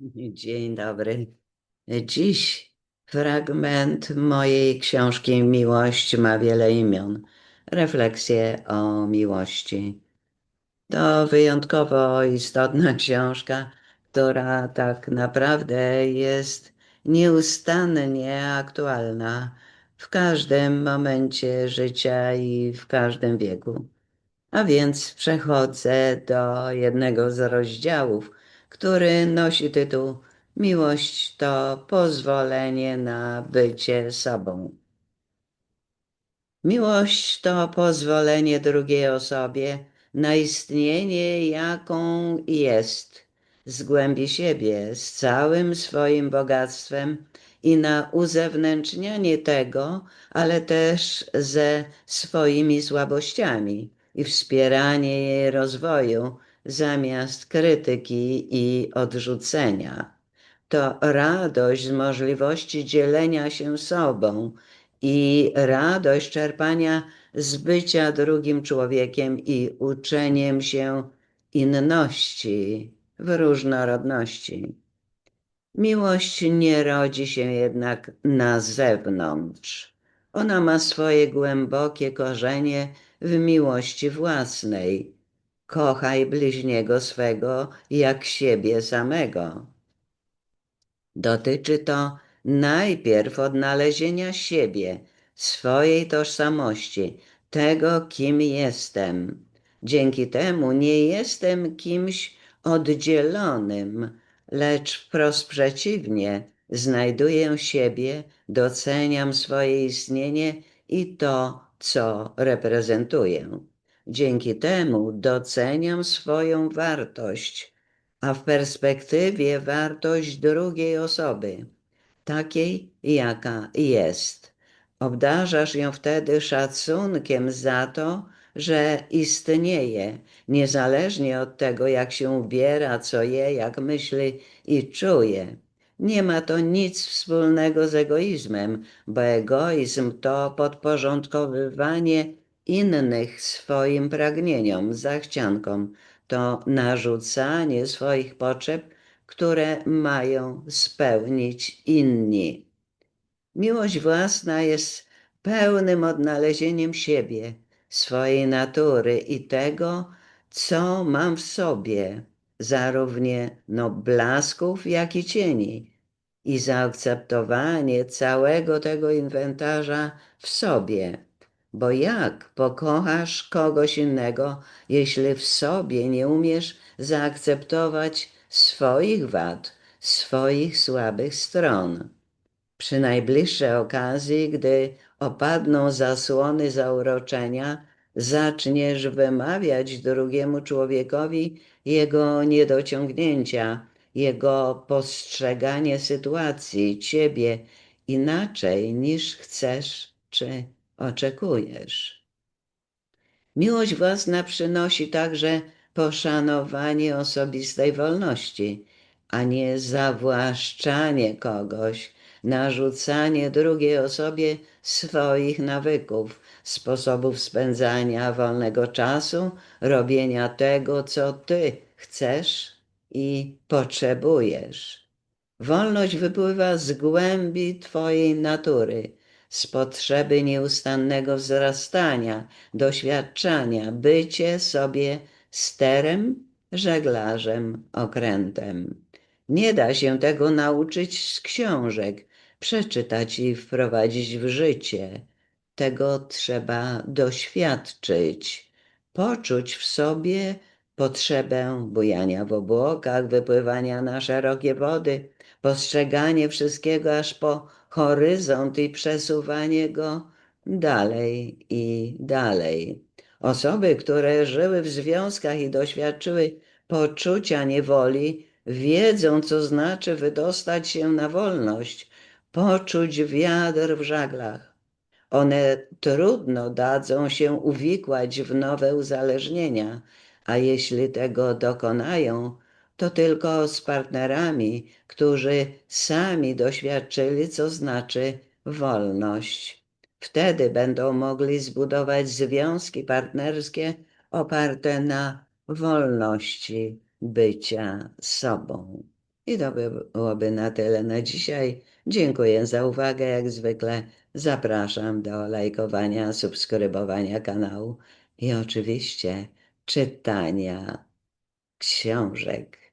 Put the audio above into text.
Dzień dobry. Dziś fragment mojej książki Miłość ma wiele imion. Refleksje o miłości. To wyjątkowo istotna książka, która tak naprawdę jest nieustannie aktualna w każdym momencie życia i w każdym wieku. A więc przechodzę do jednego z rozdziałów, który nosi tytuł Miłość to pozwolenie na bycie sobą. Miłość to pozwolenie drugiej osobie na istnienie, jaką jest, z głębi siebie, z całym swoim bogactwem i na uzewnętrznianie tego, ale też ze swoimi słabościami i wspieranie jej rozwoju zamiast krytyki i odrzucenia. To radość z możliwości dzielenia się sobą i radość czerpania z bycia drugim człowiekiem i uczeniem się inności w różnorodności. Miłość nie rodzi się jednak na zewnątrz. Ona ma swoje głębokie korzenie w miłości własnej. Kochaj bliźniego swego jak siebie samego. Dotyczy to najpierw odnalezienia siebie, swojej tożsamości, tego, kim jestem. Dzięki temu nie jestem kimś oddzielonym, lecz wprost przeciwnie, znajduję siebie, doceniam swoje istnienie i to, co reprezentuję. Dzięki temu doceniam swoją wartość, a w perspektywie wartość drugiej osoby, takiej jaka jest. Obdarzasz ją wtedy szacunkiem za to, że istnieje, niezależnie od tego, jak się ubiera, co je, jak myśli i czuje. Nie ma to nic wspólnego z egoizmem, bo egoizm to podporządkowywanie innych swoim pragnieniom, zachciankom, to narzucanie swoich potrzeb, które mają spełnić inni. Miłość własna jest pełnym odnalezieniem siebie, swojej natury i tego, co mam w sobie, zarówno no, blasków, jak i cieni, i zaakceptowanie całego tego inwentarza w sobie. Bo jak pokochasz kogoś innego, jeśli w sobie nie umiesz zaakceptować swoich wad, swoich słabych stron? Przy najbliższej okazji, gdy opadną zasłony zauroczenia, zaczniesz wymawiać drugiemu człowiekowi jego niedociągnięcia, jego postrzeganie sytuacji, ciebie inaczej niż chcesz czy oczekujesz. Miłość własna przynosi także poszanowanie osobistej wolności, a nie zawłaszczanie kogoś, narzucanie drugiej osobie swoich nawyków, sposobów spędzania wolnego czasu, robienia tego, co ty chcesz i potrzebujesz. Wolność wypływa z głębi Twojej natury, z potrzeby nieustannego wzrastania, doświadczania, bycie sobie sterem, żeglarzem, okrętem. Nie da się tego nauczyć z książek, przeczytać i wprowadzić w życie. Tego trzeba doświadczyć, poczuć w sobie potrzebę bujania w obłokach, wypływania na szerokie wody, postrzeganie wszystkiego aż po horyzont i przesuwanie go dalej i dalej. Osoby, które żyły w związkach i doświadczyły poczucia niewoli, wiedzą, co znaczy wydostać się na wolność, poczuć wiatr w żaglach. One trudno dadzą się uwikłać w nowe uzależnienia, a jeśli tego dokonają, to tylko z partnerami, którzy sami doświadczyli, co znaczy wolność. Wtedy będą mogli zbudować związki partnerskie oparte na wolności bycia sobą. I to by byłoby na tyle na dzisiaj. Dziękuję za uwagę, jak zwykle. Zapraszam do lajkowania, subskrybowania kanału i oczywiście czytania książek.